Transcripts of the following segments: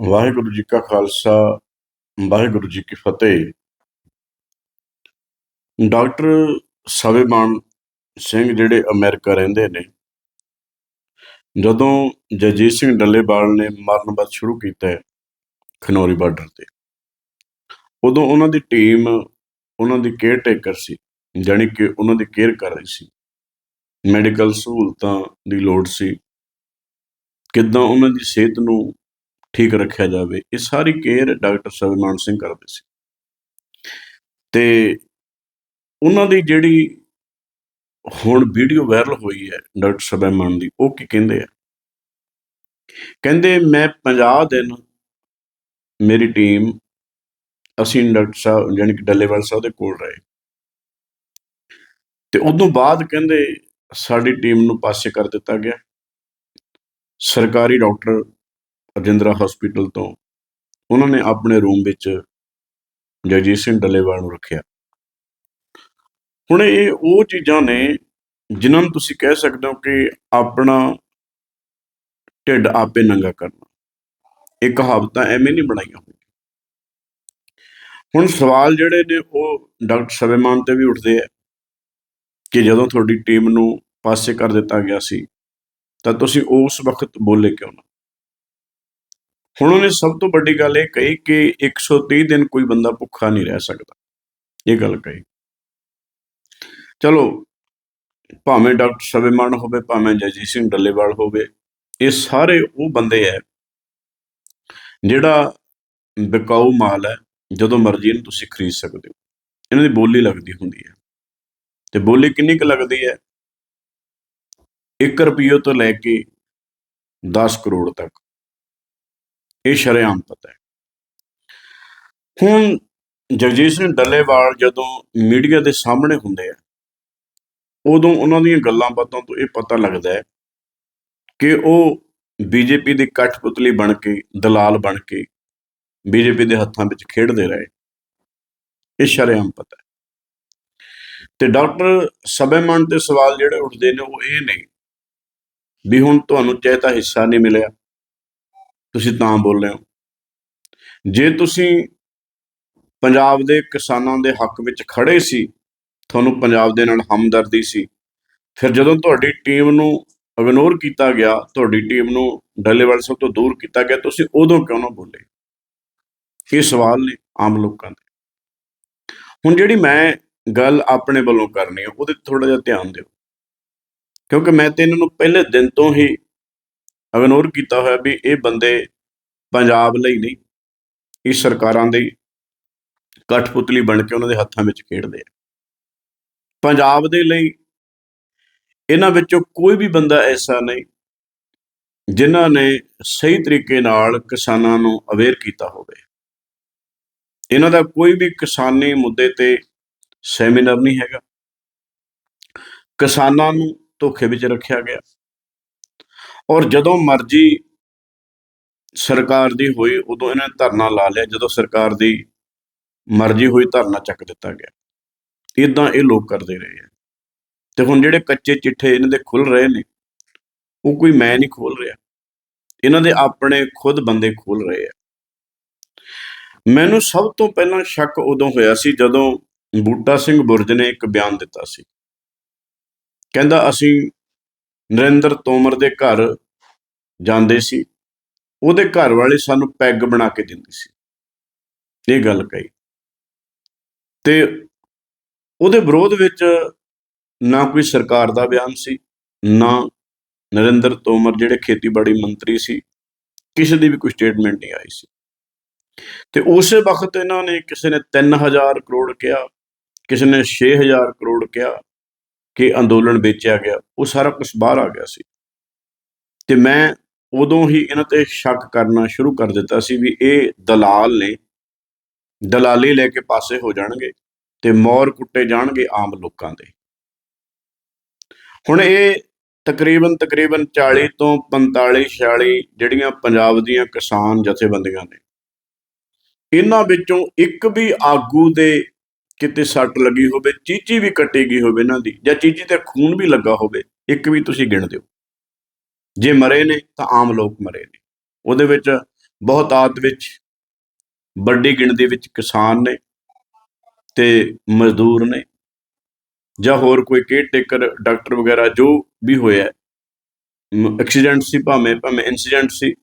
ਵਾਹਿਗੁਰੂ ਜੀ ਕਾ ਖਾਲਸਾ, ਵਾਹਿਗੁਰੂ ਜੀ ਕੀ ਫਤਿਹ। ਡਾਕਟਰ ਸਵੇਮਾਨ ਸਿੰਘ ਜਿਹੜੇ ਅਮਰੀਕਾ ਰਹਿੰਦੇ ਨੇ, ਜਦੋਂ ਜਗਜੀਤ ਸਿੰਘ ਡੱਲੇਵਾਲ ਨੇ ਮਰਨ ਸ਼ੁਰੂ ਕੀਤਾ ਖਨੌਰੀ ਬਾਰਡਰ ਤੇ, ਉਦੋਂ ਉਹਨਾਂ ਦੀ ਟੀਮ ਉਹਨਾਂ ਦੀ ਕੇਅਰ ਟੇਕਰ ਸੀ, ਜਾਣੀ ਕਿ ਉਹਨਾਂ ਦੀ ਕੇਅਰ ਕਰ ਰਹੀ ਸੀ। ਮੈਡੀਕਲ ਸਹੂਲਤਾਂ ਦੀ ਲੋੜ ਸੀ, ਕਿੱਦਾਂ ਉਹਨਾਂ ਦੀ ਸਿਹਤ ਨੂੰ ਠੀਕ ਰੱਖਿਆ ਜਾਵੇ। ਇਹ ਸਾਰੀ ਕੇਅਰ ਡਾਕਟਰ ਸਵਿਮਾਨ ਸਿੰਘ ਕਰਦੇ ਸੀ। ਤੇ ਉਹਨਾਂ ਦੀ ਜਿਹੜੀ ਹੁਣ ਵੀਡੀਓ ਵਾਇਰਲ ਹੋਈ ਹੈ ਡਾਕਟਰ ਸਵਿਮਾਨ ਦੀ, ਉਹ ਕੀ ਕਹਿੰਦੇ ਆ? ਕਹਿੰਦੇ, ਮੈਂ 50 ਦਿਨ ਮੇਰੀ ਟੀਮ ਅਸੀਂ ਡਾਕਟਰ ਸਾਹਿਬ, ਜਾਣੀ ਕਿ ਡੱਲੇਵਾਲ ਸਾਹਿਬ ਦੇ ਕੋਲ ਰਹੇ। ਤੇ ਉਦੋਂ ਬਾਅਦ ਕਹਿੰਦੇ, ਸਾਡੀ ਟੀਮ ਨੂੰ ਪਾਸੇ ਕਰ ਦਿੱਤਾ ਗਿਆ। ਸਰਕਾਰੀ ਡਾਕਟਰ ਰਜਿੰਦਰਾ ਹਸਪੀਟਲ ਤੋਂ ਉਹਨਾਂ ਨੇ ਆਪਣੇ ਰੂਮ ਵਿੱਚ ਜਗਜੀਤ ਸਿੰਘ ਡੱਲੇਵਾਲ ਨੂੰ ਰੱਖਿਆ। ਹੁਣ ਇਹ ਉਹ ਚੀਜ਼ਾਂ ਨੇ ਜਿਨ੍ਹਾਂ ਨੂੰ ਤੁਸੀਂ ਕਹਿ ਸਕਦੇ ਹੋ ਕਿ ਆਪਣਾ ਢਿੱਡ ਆਪੇ ਨੰਗਾ ਕਰਨਾ। ਇਹ ਕਹਾਵਤਾਂ ਐਵੇਂ ਨਹੀਂ ਬਣਾਈਆਂ ਹੋਈਆਂ ਹੁਣ ਸਵਾਲ ਜਿਹੜੇ ਨੇ ਉਹ ਡਾਕਟਰ ਸਵੇਮਾਨ ਤੇ ਵੀ ਉੱਠਦੇ ਆ ਕਿ ਜਦੋਂ ਤੁਹਾਡੀ ਟੀਮ ਨੂੰ ਪਾਸੇ ਕਰ ਦਿੱਤਾ ਗਿਆ ਸੀ, ਤਾਂ ਤੁਸੀਂ ਉਸ ਵਕਤ ਬੋਲੇ ਕਿਉਂ ਨਾ? ਹੁਣ ਉਹਨੇ ਸਭ ਤੋਂ ਵੱਡੀ ਗੱਲ ਇਹ ਕਹੀ ਕਿ 130 ਦਿਨ ਕੋਈ ਬੰਦਾ ਭੁੱਖਾ ਨਹੀਂ ਰਹਿ ਸਕਦਾ। ਇਹ ਗੱਲ ਕਹੀ। ਚਲੋ, ਭਾਵੇਂ ਡਾਕਟਰ ਸਵੇਮਾਨ ਹੋਵੇ, ਭਾਵੇਂ ਜਗਜੀਤ ਸਿੰਘ ਡੱਲੇਵਾਲ ਹੋਵੇ, ਇਹ ਸਾਰੇ ਉਹ ਬੰਦੇ ਐ ਜਿਹੜਾ ਵਿਕਾਊ ਮਾਲ ਹੈ ਜਦੋਂ ਮਰਜ਼ੀ ਇਹਨੂੰ ਤੁਸੀਂ ਖਰੀਦ ਸਕਦੇ ਹੋ। ਇਹਨਾਂ ਦੀ ਬੋਲੀ ਲੱਗਦੀ ਹੁੰਦੀ ਹੈ ਤੇ ਬੋਲੀ ਕਿੰਨੀ ਕੁ ਲੱਗਦੀ ਹੈ 1 ਰੁਪਈਏ ਤੋਂ ਲੈ ਕੇ 10 ਕਰੋੜ ਤੱਕ। ਇਹ ਸ਼ਰੇਆਮ ਪਤਾ ਹੈ। ਹੁਣ ਜਗਜੀਤ ਸਿੰਘ ਡੱਲੇਵਾਲ ਜਦੋਂ ਮੀਡੀਆ ਦੇ ਸਾਹਮਣੇ ਹੁੰਦੇ ਆ, ਉਦੋਂ ਉਹਨਾਂ ਦੀਆਂ ਗੱਲਾਂ ਬਾਤਾਂ ਤੋਂ ਇਹ ਪਤਾ ਲੱਗਦਾ ਹੈ ਕਿ ਉਹ ਬੀਜੇਪੀ ਦੀ ਕਠਪੁਤਲੀ ਬਣ ਕੇ, ਦਲਾਲ ਬਣ ਕੇ ਬੀਜੇਪੀ ਦੇ ਹੱਥਾਂ ਵਿੱਚ ਖੇਡਦੇ ਰਹੇ। ਇਹ ਸ਼ਰੇਆਮ ਪਤਾ ਹੈ। ਤੇ ਡਾਕਟਰ ਸਬੇਮਨ ਤੇ ਸਵਾਲ ਜਿਹੜੇ ਉੱਠਦੇ ਨੇ ਉਹ ਇਹ ਨਹੀਂ ਵੀ ਹੁਣ ਤੁਹਾਨੂੰ ਚਾਹੇ ਹਿੱਸਾ ਨਹੀਂ ਮਿਲਿਆ। ਤੁਸੀਂ ਤਾਂ ਬੋਲ ਰਹੇ ਹੋ। ਜੇ ਤੁਸੀਂ ਪੰਜਾਬ ਦੇ ਕਿਸਾਨਾਂ ਦੇ ਹੱਕ ਵਿੱਚ ਖੜੇ ਸੀ, ਤੁਹਾਨੂੰ ਪੰਜਾਬ ਦੇ ਨਾਲ ਹਮਦਰਦੀ ਸੀ, ਫਿਰ ਜਦੋਂ ਤੁਹਾਡੀ ਟੀਮ ਨੂੰ ਇਗਨੋਰ ਕੀਤਾ ਗਿਆ, ਤੁਹਾਡੀ ਟੀਮ ਨੂੰ ਡੱਲੇਵਾਲ ਸਭ ਤੋਂ ਦੂਰ ਕੀਤਾ ਗਿਆ, ਤੁਸੀਂ ਉਦੋਂ ਕਿਉਂ ਨਾ ਬੋਲੇ? ਇਹ ਸਵਾਲ ਨੇ ਆਮ ਲੋਕਾਂ ਦੇ। ਹੁਣ ਜਿਹੜੀ ਮੈਂ ਗੱਲ ਆਪਣੇ ਵੱਲੋਂ ਕਰਨੀ ਹੈ ਉਹਦੇ ਤੇ ਥੋੜਾ ਜਿਹਾ ਧਿਆਨ ਦਿਓ। ਕਿਉਂਕਿ ਮੈਂ ਤੇ ਇਹਨਾਂ ਨੂੰ ਪਹਿਲੇ ਦਿਨ ਤੋਂ ਹੀ ਇਗਨੋਰ ਕੀਤਾ ਹੋਇਆ ਵੀ ਇਹ ਬੰਦੇ ਪੰਜਾਬ ਲਈ ਨਹੀਂ, ਇਹ ਸਰਕਾਰਾਂ ਦੇ ਕਠਪੁਤਲੀ ਬਣ ਕੇ ਉਹਨਾਂ ਦੇ ਹੱਥਾਂ ਵਿੱਚ ਖੇਡਦੇ ਆ। ਪੰਜਾਬ ਦੇ ਲਈ ਇਹਨਾਂ ਵਿੱਚੋਂ ਕੋਈ ਵੀ ਬੰਦਾ ਐਸਾ ਨਹੀਂ ਜਿਨ੍ਹਾਂ ਨੇ ਸਹੀ ਤਰੀਕੇ ਨਾਲ ਕਿਸਾਨਾਂ ਨੂੰ ਅਵੇਅਰ ਕੀਤਾ ਹੋਵੇ। ਇਹਨਾਂ ਦਾ ਕੋਈ ਵੀ ਕਿਸਾਨੀ ਮੁੱਦੇ ਤੇ ਸੈਮੀਨਾਰ ਨਹੀਂ ਹੈਗਾ। ਕਿਸਾਨਾਂ ਨੂੰ ਧੋਖੇ ਵਿੱਚ ਰੱਖਿਆ ਗਿਆ। ਔਰ ਜਦੋਂ ਮਰਜ਼ੀ ਸਰਕਾਰ ਦੀ ਹੋਈ, ਉਦੋਂ ਇਹਨਾਂ ਨੇ ਧਰਨਾ ਲਾ ਲਿਆ। ਜਦੋਂ ਸਰਕਾਰ ਦੀ ਮਰਜ਼ੀ ਹੋਈ, ਧਰਨਾ ਚੱਕ ਦਿੱਤਾ ਗਿਆ। ਇਦਾਂ ਇਹ ਲੋਕ ਕਰਦੇ ਰਹੇ ਆ। ਤੇ ਹੁਣ ਜਿਹੜੇ ਕੱਚੇ ਚਿੱਠੇ ਇਹਨਾਂ ਦੇ ਖੁੱਲ ਰਹੇ ਨੇ, ਉਹ ਕੋਈ ਮੈਂ ਨਹੀਂ ਖੋਲ ਰਿਹਾ। ਇਹਨਾਂ ਦੇ ਆਪਣੇ ਖੁਦ ਬੰਦੇ ਖੋਲ ਰਹੇ ਆ। ਮੈਨੂੰ ਸਭ ਤੋਂ ਪਹਿਲਾਂ ਸ਼ੱਕ ਉਦੋਂ ਹੋਇਆ ਸੀ, ਜਦੋਂ ਬੂਟਾ ਸਿੰਘ ਬੁਰਜ ਨੇ ਇੱਕ ਬਿਆਨ ਦਿੱਤਾ ਸੀ। ਕਹਿੰਦਾ, ਅਸੀਂ ਨਰਿੰਦਰ ਤੋਮਰ ਦੇ ਘਰ ਜਾਂਦੇ ਸੀ। ਉਹਦੇ ਘਰ ਵਾਲੇ ਸਾਨੂੰ ਪੈਗ ਬਣਾ ਕੇ ਦਿੰਦੀ ਸੀ। ਇਹ ਗੱਲ ਕਹੀ। ਤੇ ਉਹਦੇ ਵਿਰੋਧ ਵਿੱਚ ਨਾ ਕੋਈ ਸਰਕਾਰ ਦਾ ਬਿਆਨ ਸੀ, ਨਾ ਨਰਿੰਦਰ ਤੋਮਰ ਜਿਹੜੇ ਖੇਤੀਬਾੜੀ ਮੰਤਰੀ ਸੀ, ਕਿਸੇ ਦੀ ਵੀ ਕੋਈ ਸਟੇਟਮੈਂਟ ਨਹੀਂ ਆਈ ਸੀ। ਤੇ ਉਸੇ ਵਕਤ ਇਹਨਾਂ ਨੇ ਕਿਸੇ ਨੇ 3000 ਕਰੋੜ ਕਿਹਾ, ਕਿਸੇ ਨੇ 6000 ਕਰੋੜ ਕਿਹਾ ਕਿ ਅੰਦੋਲਨ ਵੇਚਿਆ ਗਿਆ, ਉਹ ਸਾਰਾ ਕੁਝ ਬਾਹਰ ਆ ਗਿਆ ਸੀ। ਤੇ ਮੈਂ ਉਦੋਂ ਹੀ ਇਹਨਾਂ ਤੇ ਸ਼ੱਕ ਕਰਨਾ ਸ਼ੁਰੂ ਕਰ ਦਿੱਤਾ ਸੀ ਵੀ ਇਹ ਦਲਾਲ ਨੇ, ਦਲਾਲੀ ਲੈ ਕੇ ਪਾਸੇ ਹੋ ਜਾਣਗੇ ਤੇ ਮੌਰ ਕੁੱਟੇ ਜਾਣਗੇ ਆਮ ਲੋਕਾਂ ਦੇ। ਹੁਣ ਇਹ ਤਕਰੀਬਨ ਤਕਰੀਬਨ 40 ਤੋਂ 45 46 ਜਿਹੜੀਆਂ ਪੰਜਾਬ ਦੀਆਂ ਕਿਸਾਨ ਜਥੇਬੰਦੀਆਂ ਨੇ, ਇਹਨਾਂ ਵਿੱਚੋਂ ਇੱਕ ਵੀ ਆਗੂ ਦੇ ਕਿਤੇ ਸੱਟ ਲੱਗੀ ਹੋਵੇ, ਚੀਚੀ ਵੀ ਕੱਟੀ ਗਈ ਹੋਵੇ ਇਹਨਾਂ ਦੀ, ਜਾਂ ਚੀਚੀ ਤੇ ਖੂਨ ਵੀ ਲੱਗਾ ਹੋਵੇ, ਇੱਕ ਵੀ ਤੁਸੀਂ ਗਿਣ ਦਿਓ। ਜੇ ਮਰੇ ਨੇ, ਤਾਂ ਆਮ ਲੋਕ ਮਰੇ ਨੇ। ਉਹਦੇ ਵਿੱਚ ਬਹੁਤ ਵਿੱਚ, ਵੱਡੀ ਗਿਣਤੀ ਵਿੱਚ ਕਿਸਾਨ ਨੇ ਤੇ ਮਜ਼ਦੂਰ ਨੇ, ਜਾਂ ਹੋਰ ਕੋਈ ਕੇਅਰ ਟੇਕਰ ਡਾਕਟਰ ਵਗੈਰਾ ਜੋ ਵੀ ਹੋਇਆ ਐਕਸੀਡੈਂਟ ਸੀ ਭਾਵੇਂ ਭਾਵੇਂ ਇਨਸੀਡੈਂਟ ਸੀ,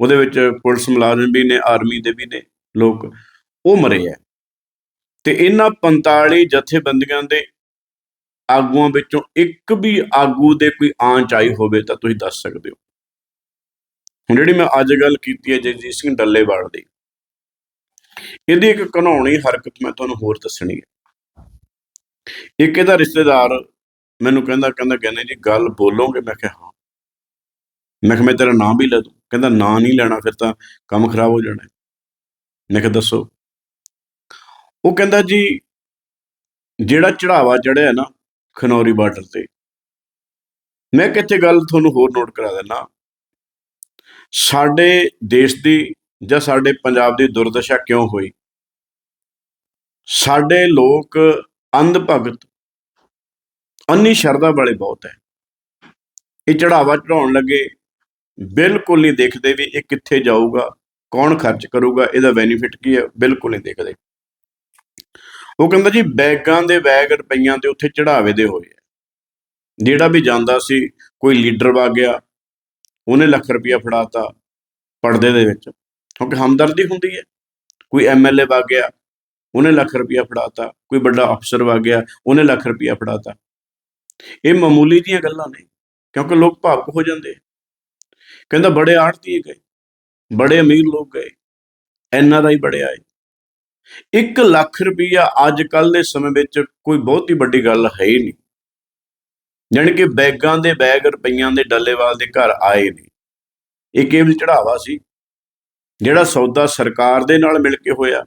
ਉਹਦੇ ਵਿੱਚ ਪੁਲਿਸ ਮੁਲਾਜ਼ਮ ਵੀ ਨੇ ਆਰਮੀ ਦੇ ਵੀ ਨੇ, ਲੋਕ, ਉਹ ਮਰੇ ਹੈ। ਤੇ ਇਹਨਾਂ 45 ਜਥੇਬੰਦੀਆਂ ਦੇ ਆਗੂਆਂ ਵਿੱਚੋਂ ਇੱਕ ਵੀ ਆਗੂ ਦੇ ਕੋਈ ਆਂਚ ਆਈ ਹੋਵੇ ਤਾਂ ਤੁਸੀਂ ਦੱਸ ਸਕਦੇ ਹੋ। ਹੁਣ ਜਿਹੜੀ ਮੈਂ ਅੱਜ ਗੱਲ ਕੀਤੀ ਹੈ ਜਗਜੀਤ ਸਿੰਘ ਡੱਲੇਵਾਲ ਦੀ, ਇਹਦੀ ਇੱਕ ਘਨਾਉਣੀ ਹਰਕਤ ਮੈਂ ਤੁਹਾਨੂੰ ਹੋਰ ਦੱਸਣੀ ਹੈ। ਇੱਕ ਇਹਦਾ ਰਿਸ਼ਤੇਦਾਰ ਮੈਨੂੰ ਕਹਿੰਦਾ ਕਹਿੰਦਾ ਕਹਿੰਦੇ ਜੀ ਗੱਲ ਬੋਲੋਗੇ? ਮੈਂ ਕਿਹਾ ਹਾਂ। ਮੈਂ ਕਿਹਾ ਮੈਂ ਤੇਰਾ ਨਾਮ ਵੀ ਲੈ ਦੂੰ। ਕਹਿੰਦਾ ਨਾਂ ਨਹੀਂ ਲੈਣਾ, ਫਿਰ ਤਾਂ ਕੰਮ ਖਰਾਬ ਹੋ ਜਾਣਾ। ਮੈਂ ਕਿਹਾ ਦੱਸੋ। ਉਹ ਕਹਿੰਦਾ ਜੀ, ਜਿਹੜਾ ਚੜਾਵਾ ਚੜਿਆ ਨਾ ਖਨੌਰੀ ਬਾਰਡਰ ਤੇ, ਮੈਂ ਕਿੱਥੇ ਗੱਲ ਤੁਹਾਨੂੰ ਹੋਰ ਨੋਟ ਕਰਾ ਦਿੰਦਾ। ਸਾਡੇ ਦੇਸ਼ ਦੀ ਜਾਂ ਸਾਡੇ ਪੰਜਾਬ ਦੀ ਦੁਰਦਸ਼ਾ ਕਿਉਂ ਹੋਈ? ਸਾਡੇ ਲੋਕ ਅੰਧ ਭਗਤ ਅੰਨੀ ਸ਼ਰਧਾ ਵਾਲੇ ਬਹੁਤ ਹੈ। ਇਹ ਚੜਾਵਾ ਚੜਾਉਣ ਲੱਗੇ, ਬਿਲਕੁਲ ਨਹੀਂ ਦੇਖਦੇ ਵੀ ਇਹ ਕਿੱਥੇ ਜਾਊਗਾ, ਕੌਣ ਖਰਚ ਕਰੂਗਾ, ਇਹਦਾ ਬੈਨੀਫਿਟ ਕੀ ਹੈ? ਬਿਲਕੁਲ ਨਹੀਂ ਦੇਖਦੇ। ਉਹ ਕਹਿੰਦਾ ਜੀ ਬੈਗਾਂ ਦੇ ਬੈਗ ਰੁਪਈਆਂ ਦੇ ਉੱਥੇ ਚੜਾਵੇ ਦੇ ਹੋਏ ਆ। ਜਿਹੜਾ ਵੀ ਜਾਂਦਾ ਸੀ, ਕੋਈ ਲੀਡਰ ਵਾ ਗਿਆ, ਉਹਨੇ ਲੱਖ ਰੁਪਇਆ ਫੜਾਤਾ ਪਰਦੇ ਦੇ ਵਿੱਚ। ਕਿਉਂਕਿ ਹਮਦਰਦੀ ਹੁੰਦੀ ਹੈ। ਕੋਈ ਐਮਐਲਏ ਵਾ ਗਿਆ, ਉਹਨੇ ਲੱਖ ਰੁਪਇਆ ਫੜਾਤਾ। ਕੋਈ ਵੱਡਾ ਅਫਸਰ ਵਾ ਗਿਆ, ਉਹਨੇ ਲੱਖ ਰੁਪਇਆ ਫੜਾਤਾ। ਇਹ ਮਾਮੂਲੀ ਦੀਆਂ ਗੱਲਾਂ ਨੇ, ਕਿਉਂਕਿ ਲੋਕ ਭਾਵੁਕ ਹੋ ਜਾਂਦੇ ਕਹਿੰਦਾ ਬੜੇ ਆੜਤੀਏ ਗਏ, ਬੜੇ ਅਮੀਰ ਲੋਕ ਗਏ ਐਨਆਰਆਈ ਬੜੇ ਆਏ 1 ਲੱਖ ਰੁਪਈਆ ਅੱਜ ਕੱਲ ਦੇ ਸਮੇਂ ਵਿੱਚ ਕੋਈ ਬਹੁਤੀ ਵੱਡੀ ਗੱਲ ਹੈ ਹੀ ਨਹੀਂ। ਜਾਣੀ ਕਿ ਬੈਗਾਂ ਦੇ ਬੈਗ ਰੁਪਈਆਂ ਦੇ ਡੱਲੇਵਾਲ ਦੇ ਘਰ ਆਏ ਨੇ। ਇਹ ਕੇਵਲ ਚੜਾਵਾ ਸੀ। ਜਿਹੜਾ ਸੌਦਾ ਸਰਕਾਰ ਦੇ ਨਾਲ ਮਿਲ ਕੇ ਹੋਇਆ,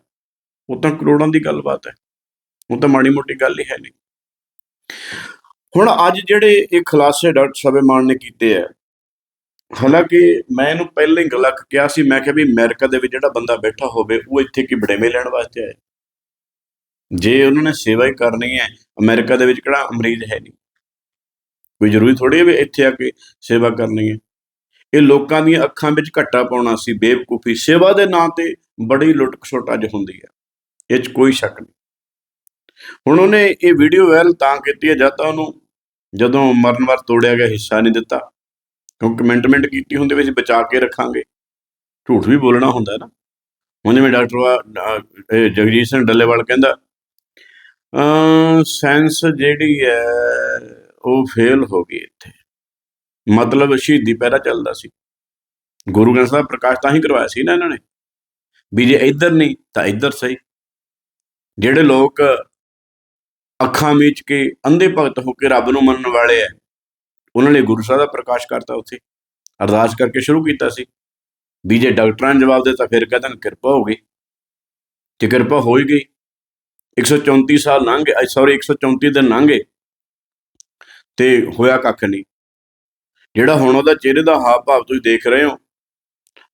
ਉਹ ਤਾਂ ਕਰੋੜਾਂ ਦੀ ਗੱਲਬਾਤ ਹੈ। ਉਹ ਤਾਂ ਮਾੜੀ ਮੋਟੀ ਗੱਲ ਹੀ ਹੈ ਨਹੀਂ। ਹੁਣ ਅੱਜ ਜਿਹੜੇ ਇਹ ਖੁਲਾਸੇ ਡਾਕਟਰ ਸਬੇਮਾਨ ਨੇ ਕੀਤੇ ਆ ਹਾਲਾਂਕਿ ਮੈਂ ਇਹਨੂੰ ਪਹਿਲਾਂ ਹੀ ਗੱਲਾਂ ਕਿਹਾ ਸੀ, ਮੈਂ ਕਿਹਾ ਵੀ ਅਮਰੀਕਾ ਦੇ ਵਿੱਚ ਜਿਹੜਾ ਬੰਦਾ ਬੈਠਾ ਹੋਵੇ, ਉਹ ਇੱਥੇ ਕੀ ਬੜੇਵੇਂ ਲੈਣ ਵਾਸਤੇ ਆਇਆ? ਜੇ ਉਹਨਾਂ ਨੇ ਸੇਵਾ ਹੀ ਕਰਨੀ ਹੈ, ਅਮਰੀਕਾ ਦੇ ਵਿੱਚ ਕਿਹੜਾ ਅਮਰੀਜ਼ ਹੈ ਨਹੀਂ? ਕੋਈ ਜ਼ਰੂਰੀ ਥੋੜੀ ਹੈ ਵੀ ਇੱਥੇ ਆ ਕੇ ਸੇਵਾ ਕਰਨੀ ਹੈ? ਇਹ ਲੋਕਾਂ ਦੀਆਂ ਅੱਖਾਂ ਵਿੱਚ ਘੱਟਾ ਪਾਉਣਾ ਸੀ, ਬੇਵਕੂਫੀ, ਸੇਵਾ ਦੇ ਨਾਂ ਤੇ ਬੜੀ ਲੁੱਟ ਖਸੁੱਟ ਅੱਜ ਹੁੰਦੀ ਹੈ। ਇਹ 'ਚ ਕੋਈ ਸ਼ੱਕ ਨਹੀਂ। ਹੁਣ ਉਹਨੇ ਇਹ ਵੀਡੀਓ ਵਾਇਰਲ ਤਾਂ ਕੀਤੀ ਹੈ, ਜਾਂ ਤਾਂ ਉਹਨੂੰ ਜਦੋਂ ਮਰਨ ਵਾਰ ਤੋੜਿਆ ਗਿਆ, ਹਿੱਸਾ ਨਹੀਂ ਦਿੱਤਾ। ਕਿਉਂਕਿ ਕਮੈਂਟਮੈਂਟ ਕੀਤੀ ਹੁੰਦੀ ਵੀ ਅਸੀਂ ਬਚਾ ਕੇ ਰੱਖਾਂਗੇ। ਝੂਠ ਵੀ ਬੋਲਣਾ ਹੁੰਦਾ ਨਾ। ਹੁਣ ਜਿਵੇਂ ਡਾਕਟਰ ਵਾ ਜਗਜੀਤ ਸਿੰਘ ਡੱਲੇਵਾਲ ਕਹਿੰਦਾ ਸਾਇੰਸ ਜਿਹੜੀ ਹੈ, ਉਹ ਫੇਲ ਹੋ ਗਈ ਇੱਥੇ। ਮਤਲਬ ਸ਼ਹੀਦੀ ਪਹਿਰਾ ਚੱਲਦਾ ਸੀ। ਗੁਰੂ ਗ੍ਰੰਥ ਸਾਹਿਬ ਪ੍ਰਕਾਸ਼ ਤਾਂ ਹੀ ਕਰਵਾਇਆ ਸੀ ਨਾ ਇਹਨਾਂ ਨੇ। ਵੀ ਜੇ ਇੱਧਰ ਨਹੀਂ, ਤਾਂ ਇੱਧਰ ਸਹੀ। ਜਿਹੜੇ ਲੋਕ ਅੱਖਾਂ ਮੀਚ ਕੇ ਅੰਧੇ ਭਗਤ ਹੋ ਕੇ ਰੱਬ ਨੂੰ ਮੰਨਣ ਵਾਲੇ ਆ ਉਹਨਾਂ ਨੇ ਗੁਰੂ ਸਾਹਿਬ ਦਾ ਪ੍ਰਕਾਸ਼ ਕਰਤਾ ਉੱਥੇ। ਅਰਦਾਸ ਕਰਕੇ ਸ਼ੁਰੂ ਕੀਤਾ ਸੀ। ਵੀ ਜੇ ਡਾਕਟਰਾਂ ਨੇ ਜਵਾਬ ਦਿੱਤਾ, ਫਿਰ ਕਹਿੰਦੇ ਕਿਰਪਾ ਹੋ ਗਈ। ਤੇ ਕਿਰਪਾ ਹੋ ਹੀ ਗਈ 134 ਸਾਲ ਲੰਘ ਗਏ ਸੌਰੀ 134 ਦਿਨ ਲੰਘ ਗਏ, ਤੇ ਹੋਇਆ ਕੱਖ ਨਹੀਂ। ਜਿਹੜਾ ਹੁਣ ਉਹਦਾ ਚਿਹਰੇ ਦਾ ਹਾਵ ਭਾਵ ਤੁਸੀਂ ਦੇਖ ਰਹੇ ਹੋ,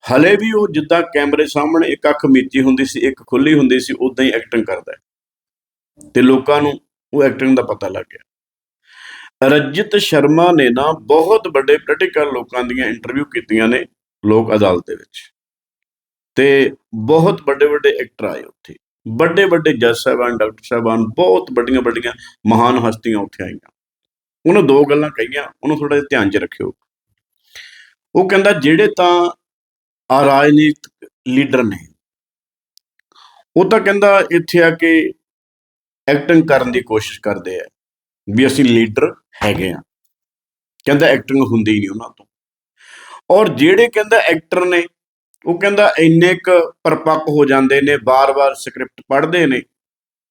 ਹਲੇ ਵੀ ਉਹ ਜਿੱਦਾਂ ਕੈਮਰੇ ਸਾਹਮਣੇ ਇੱਕ ਅੱਖ ਮੀਚੀ ਹੁੰਦੀ ਸੀ, ਇੱਕ ਖੁੱਲੀ ਹੁੰਦੀ ਸੀ ਉਦਾਂ ਹੀ ਐਕਟਿੰਗ ਕਰਦਾ ਹੈ। ਤੇ ਲੋਕਾਂ ਨੂੰ ਉਹ ਐਕਟਿੰਗ ਦਾ ਪਤਾ ਲੱਗ ਗਿਆ। ਰਜਿਤ ਸ਼ਰਮਾ ਨੇ ਨਾ ਬਹੁਤ ਵੱਡੇ ਪੋਲੀਟੀਕਲ ਲੋਕਾਂ ਦੀਆਂ ਇੰਟਰਵਿਊ ਕੀਤੀਆਂ ਨੇ ਲੋਕ ਅਦਾਲਤ ਦੇ ਵਿੱਚ। ਤੇ ਬਹੁਤ ਵੱਡੇ ਵੱਡੇ ਐਕਟਰ ਆਏ ਉੱਥੇ। ਵੱਡੇ ਵੱਡੇ ਜੱਜ ਸਾਹਿਬਾਨ, ਡਾਕਟਰ ਸਾਹਿਬਾਨ, ਬਹੁਤ ਵੱਡੀਆਂ ਵੱਡੀਆਂ ਮਹਾਨ ਹਸਤੀਆਂ ਉੱਥੇ ਆਈਆਂ। ਉਹਨੇ ਦੋ ਗੱਲਾਂ ਕਹੀਆਂ, ਉਹਨੂੰ ਥੋੜਾ ਜਿਹਾ ਧਿਆਨ 'ਚ ਰੱਖਿਓ। ਉਹ ਕਹਿੰਦਾ, ਜਿਹੜੇ ਤਾਂ ਆ ਰਾਜਨੀਤਿਕ ਲੀਡਰ ਨੇ, ਉਹ ਤਾਂ ਕਹਿੰਦਾ ਇੱਥੇ ਆ ਕੇ ਐਕਟਿੰਗ ਕਰਨ ਦੀ ਕੋਸ਼ਿਸ਼ ਕਰਦੇ ਆ। ਵੀ ਅਸੀਂ ਲੀਡਰ ਹੈਗੇ ਆ। ਕਹਿੰਦਾ ਐਕਟਿੰਗ ਹੁੰਦੀ ਹੀ ਨਹੀਂ ਉਹਨਾਂ ਤੋਂ। ਔਰ ਜਿਹੜੇ ਕਹਿੰਦਾ ਐਕਟਰ ਨੇ, ਉਹ ਕਹਿੰਦਾ ਇੰਨੇ ਕ ਪਰਪੱਕ ਹੋ ਜਾਂਦੇ ਨੇ ਬਾਰ-ਬਾਰ ਸਕ੍ਰਿਪਟ ਪੜ੍ਹਦੇ ਨੇ,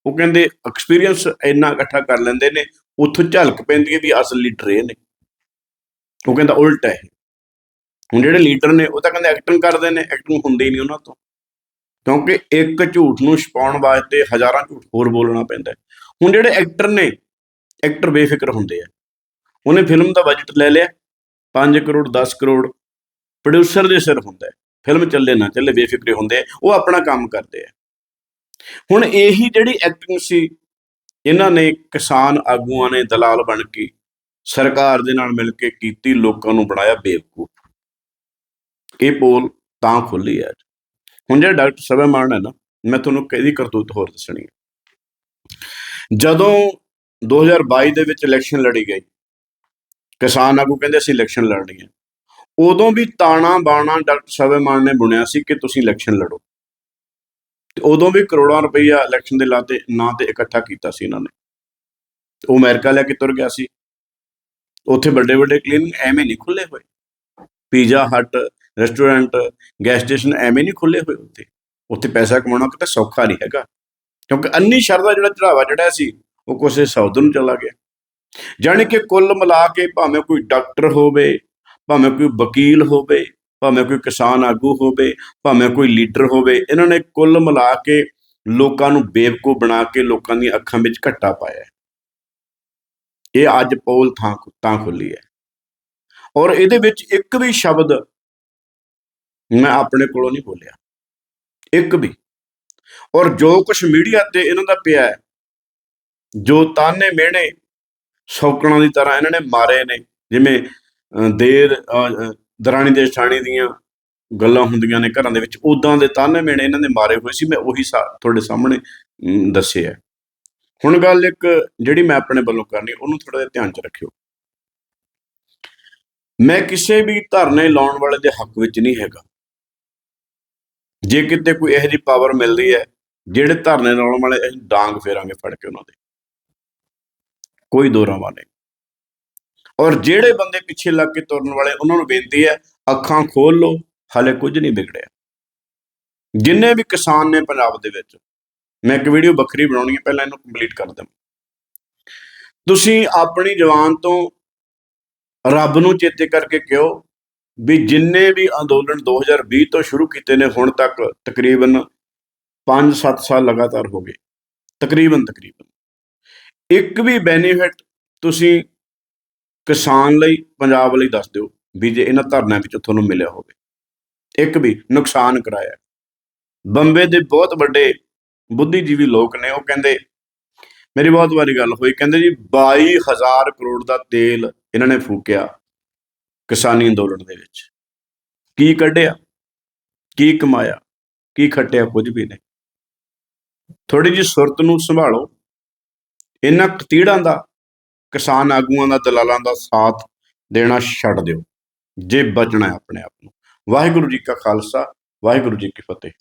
ਉਹ ਕਹਿੰਦੇ ਐਕਸਪੀਰੀਅੰਸ ਇੰਨਾ ਇਕੱਠਾ ਕਰ ਲੈਂਦੇ ਨੇ, ਉੱਥੋਂ ਝਲਕ ਪੈਂਦੀ ਹੈ ਵੀ ਅਸਲ ਲੀਡਰ ਇਹ ਨੇ। ਉਹ ਕਹਿੰਦਾ ਉਲਟ ਹੈ ਇਹ। ਹੁਣ ਜਿਹੜੇ ਲੀਡਰ ਨੇ, ਉਹ ਤਾਂ ਕਹਿੰਦੇ ਐਕਟਿੰਗ ਕਰਦੇ ਨੇ ਐਕਟਿੰਗ ਹੁੰਦੀ ਨਹੀਂ ਉਹਨਾਂ ਤੋਂ। ਕਿਉਂਕਿ ਇੱਕ ਝੂਠ ਨੂੰ ਛਪਾਉਣ ਵਾਸਤੇ ਹਜ਼ਾਰਾਂ ਝੂਠ ਹੋਰ ਬੋਲਣਾ ਪੈਂਦਾ ਹੁਣ ਜਿਹੜੇ ਐਕਟਰ ਨੇ ਐਕਟਰ ਬੇਫਿਕਰ ਹੁੰਦੇ ਆ। ਉਹਨੇ ਫਿਲਮ ਦਾ ਬਜਟ ਲੈ ਲਿਆ 5 ਕਰੋੜ 10 ਕਰੋੜ ਪ੍ਰੋਡਿਊਸਰ ਦੇ ਸਿਰ ਹੁੰਦਾ ਫਿਲਮ ਚੱਲੇ ਨਾ ਚੱਲੇ, ਬੇਫਿਕਰੇ ਹੁੰਦੇ ਆ, ਉਹ ਆਪਣਾ ਕੰਮ ਕਰਦੇ ਆ। ਹੁਣ ਇਹੀ ਜਿਹੜੀ ਐਕਟਿੰਗ ਸੀ, ਇਹਨਾਂ ਨੇ ਕਿਸਾਨ ਆਗੂਆਂ ਨੇ ਦਲਾਲ ਬਣ ਕੇ ਸਰਕਾਰ ਦੇ ਨਾਲ ਮਿਲ ਕੇ ਕੀਤੀ, ਲੋਕਾਂ ਨੂੰ ਬਣਾਇਆ ਬੇਵਕੂਫ। ਇਹ ਪੋਲ ਤਾਂ ਖੁੱਲੀ ਹੈ ਅੱਜ। ਹੁਣ ਜਿਹੜਾ ਡਾਕਟਰ ਸਭਾਮਾਨ ਹੈ ਨਾ, ਮੈਂ ਤੁਹਾਨੂੰ ਕਿਹਦੀ ਕਰਤੂਤ ਹੋਰ ਦੱਸਣੀ ਹੈ। ਜਦੋਂ 2022 ਦੇ ਵਿੱਚ ਇਲੈਕਸ਼ਨ ਲੜੀ ਗਈ। ਕਿਸਾਨ ਆਗੂ ਕਹਿੰਦੇ ਅਸੀਂ ਇਲੈਕਸ਼ਨ ਲੜਨੀ ਹੈ ਉਦੋਂ ਵੀ ਤਾਣਾ ਬਾਣਾ ਡਾਕਟਰ ਸਭਾਮਾਨ ਨੇ ਬੁਣਿਆ ਸੀ ਕਿ ਤੁਸੀਂ ਇਲੈਕਸ਼ਨ ਲੜੋ। ਤੇ ਉਦੋਂ ਵੀ ਕਰੋੜਾਂ ਰੁਪਈਆ ਇਲੈਕਸ਼ਨ ਦੇ ਲਾਤੇ ਨਾਂ ਤੇ ਇਕੱਠਾ ਕੀਤਾ ਸੀ ਇਹਨਾਂ ਨੇ। ਉਹ ਅਮਰੀਕਾ ਲੈ ਕੇ ਤੁਰ ਗਿਆ ਸੀ। ਉੱਥੇ ਵੱਡੇ ਵੱਡੇ ਕਲੀਨਿਕ ਐਵੇਂ ਨਹੀਂ ਖੁੱਲੇ ਹੋਏ। ਪੀਜ਼ਾ ਹਟ ਰੈਸਟੋਰੈਂਟ ਗੈਸ ਸਟੇਸ਼ਨ ਐਵੇਂ ਨਹੀਂ ਖੁੱਲੇ ਹੋਏ ਉੱਥੇ। ਉੱਥੇ ਪੈਸਾ ਕਮਾਉਣਾ ਕਿਤੇ ਸੌਖਾ ਨਹੀਂ ਹੈਗਾ। ਕਿਉਂਕਿ ਅੰਨੀ ਸ਼ਰਦਾ ਜਿਹੜਾ ਚੜਾਵਾ ਜਿਹੜਾ ਸੀ ਉਹ ਕਿਸੇ ਸੌਦ ਨੂੰ ਚਲਾ ਗਿਆ। ਜਾਣੀ ਕਿ ਕੁੱਲ ਮਿਲਾ ਕੇ ਭਾਵੇਂ ਕੋਈ ਡਾਕਟਰ ਹੋਵੇ, ਭਾਵੇਂ ਕੋਈ ਵਕੀਲ ਹੋਵੇ, ਭਾਵੇਂ ਕੋਈ ਕਿਸਾਨ ਆਗੂ ਹੋਵੇ, ਭਾਵੇਂ ਕੋਈ ਲੀਡਰ ਹੋਵੇ, ਇਹਨਾਂ ਨੇ ਕੁੱਲ ਮਿਲਾ ਕੇ ਲੋਕਾਂ ਨੂੰ ਬੇਵਕੂਫ ਬਣਾ ਕੇ ਲੋਕਾਂ ਦੀਆਂ ਅੱਖਾਂ ਵਿੱਚ ਘੱਟਾ ਪਾਇਆ ਇਹ ਅੱਜ ਪੋਲ ਥਾਂ ਤਾਂ ਖੁੱਲੀ ਹੈ। ਔਰ ਇਹਦੇ ਵਿੱਚ ਇੱਕ ਵੀ ਸ਼ਬਦ ਮੈਂ ਆਪਣੇ ਕੋਲੋਂ ਨਹੀਂ ਬੋਲਿਆ। ਇੱਕ ਵੀ। ਔਰ ਜੋ ਕੁਝ ਮੀਡੀਆ ਤੇ ਇਹਨਾਂ ਦਾ ਪਿਆ ਹੈ ਜੋ ਤਾਨੇ ਮਿਹਣੇ ਸੌਕਣਾ ਦੀ ਤਰ੍ਹਾਂ ਇਹਨਾਂ ਨੇ ਮਾਰੇ ਨੇ ਜਿਵੇਂ ਅਹ, ਦੇਰ ਦਰਾਣੀ ਦੇ ਛਾਣੀ ਦੀਆਂ ਗੱਲਾਂ ਹੁੰਦੀਆਂ ਨੇ ਘਰਾਂ ਦੇ ਵਿੱਚ ਉਦਾਂ ਦੇ ਤਾਨੇ ਮਿਹਣੇ ਇਹਨਾਂ ਨੇ ਮਾਰੇ ਹੋਏ ਸੀ ਮੈਂ ਉਹੀ ਸਾ- ਤੁਹਾਡੇ ਸਾਹਮਣੇ ਅਮ, ਦੱਸਿਆ ਹੈ। ਹੁਣ ਗੱਲ ਇੱਕ ਜਿਹੜੀ ਮੈਂ ਆਪਣੇ ਵੱਲੋਂ ਕਰਨੀ ਉਹਨੂੰ ਥੋੜਾ ਜਿਹਾ ਧਿਆਨ ਚ ਰੱਖਿਓ। ਮੈਂ ਕਿਸੇ ਵੀ ਧਰਨੇ ਲਾਉਣ ਵਾਲੇ ਦੇ ਹੱਕ ਵਿੱਚ ਨਹੀਂ ਹੈਗਾ। ਜੇ ਕਿਤੇ ਕੋਈ ਇਹੋ ਜਿਹੀ ਪਾਵਰ ਮਿਲਦੀ ਹੈ ਜਿਹੜੇ ਧਰਨੇ ਲਾਉਣ ਵਾਲੇ ਅਸੀਂ ਡਾਂਗ ਫੇਰਾਂਗੇ ਫੜ ਕੇ ਉਹਨਾਂ ਦੇ। ਕੋਈ ਦੋ ਰਾਵਾਂ ਨਹੀਂ। ਔਰ ਜਿਹੜੇ ਬੰਦੇ ਪਿੱਛੇ ਲੱਗ ਕੇ ਤੁਰਨ ਵਾਲੇ, ਉਹਨਾਂ ਨੂੰ ਬੇਨਤੀ ਹੈ, ਅੱਖਾਂ ਖੋਲ ਲਓ, ਹਲੇ ਕੁਝ ਨਹੀਂ ਵਿਗੜਿਆ। ਜਿੰਨੇ ਵੀ ਕਿਸਾਨ ਨੇ ਪੰਜਾਬ ਦੇ ਵਿੱਚ, ਮੈਂ ਇੱਕ ਵੀਡੀਓ ਵੱਖਰੀ ਬਣਾਉਣੀ ਹੈ, ਪਹਿਲਾਂ ਇਹਨੂੰ ਕੰਪਲੀਟ ਕਰ ਦਵਾਂ। ਤੁਸੀਂ ਆਪਣੀ ਜਵਾਨ ਤੋਂ ਰੱਬ ਨੂੰ ਚੇਤੇ ਕਰਕੇ ਕਿਹੋ ਵੀ ਜਿੰਨੇ ਵੀ ਅੰਦੋਲਨ 2020 ਤੋਂ ਸ਼ੁਰੂ ਕੀਤੇ ਨੇ, ਹੁਣ ਤੱਕ ਤਕਰੀਬਨ 5-7 ਸਾਲ ਲਗਾਤਾਰ ਹੋ ਗਏ। ਤਕਰੀਬਨ ਤਕਰੀਬਨ ਇੱਕ ਵੀ ਬੈਨੀਫਿਟ ਤੁਸੀਂ ਕਿਸਾਨ ਲਈ, ਪੰਜਾਬ ਲਈ ਦੱਸ ਦਿਓ ਵੀ ਜੇ ਇਹਨਾਂ ਧਰਨਿਆਂ ਵਿੱਚੋਂ ਤੁਹਾਨੂੰ ਮਿਲਿਆ ਹੋਵੇ। ਇੱਕ ਵੀ ਨੁਕਸਾਨ ਕਰਾਇਆ। ਬੰਬੇ ਦੇ ਬਹੁਤ ਵੱਡੇ ਬੁੱਧੀਜੀਵੀ ਲੋਕ ਨੇ, ਉਹ ਕਹਿੰਦੇ, ਮੇਰੀ ਬਹੁਤ ਵਾਰੀ ਗੱਲ ਹੋਈ, ਕਹਿੰਦੇ ਜੀ 22000 ਕਰੋੜ ਦਾ ਤੇਲ ਇਹਨਾਂ ਨੇ ਫੂਕਿਆ ਕਿਸਾਨੀ ਅੰਦੋਲਨ ਦੇ ਵਿੱਚ। ਕੀ ਕੱਢਿਆ? ਕੀ ਕਮਾਇਆ? ਕੀ ਖੱਟਿਆ ਕੁਝ ਵੀ ਨਹੀਂ। ਥੋੜੀ ਜੀ ਸੁਰਤ ਨੂੰ ਸੰਭਾਲੋ। ਇਹਨਾਂ ਕਤੀੜਾਂ ਦਾ, ਕਿਸਾਨ ਆਗੂਆਂ ਦਾ, ਦਲਾਲਾਂ ਦਾ ਸਾਥ ਦੇਣਾ ਛੱਡ ਦਿਓ, ਜੇ ਬਚਣਾ ਹੈ ਆਪਣੇ ਆਪ ਨੂੰ। ਵਾਹਿਗੁਰੂ ਜੀ ਕਾ ਖਾਲਸਾ, ਵਾਹਿਗੁਰੂ ਜੀ ਕੀ ਫਤਿਹ।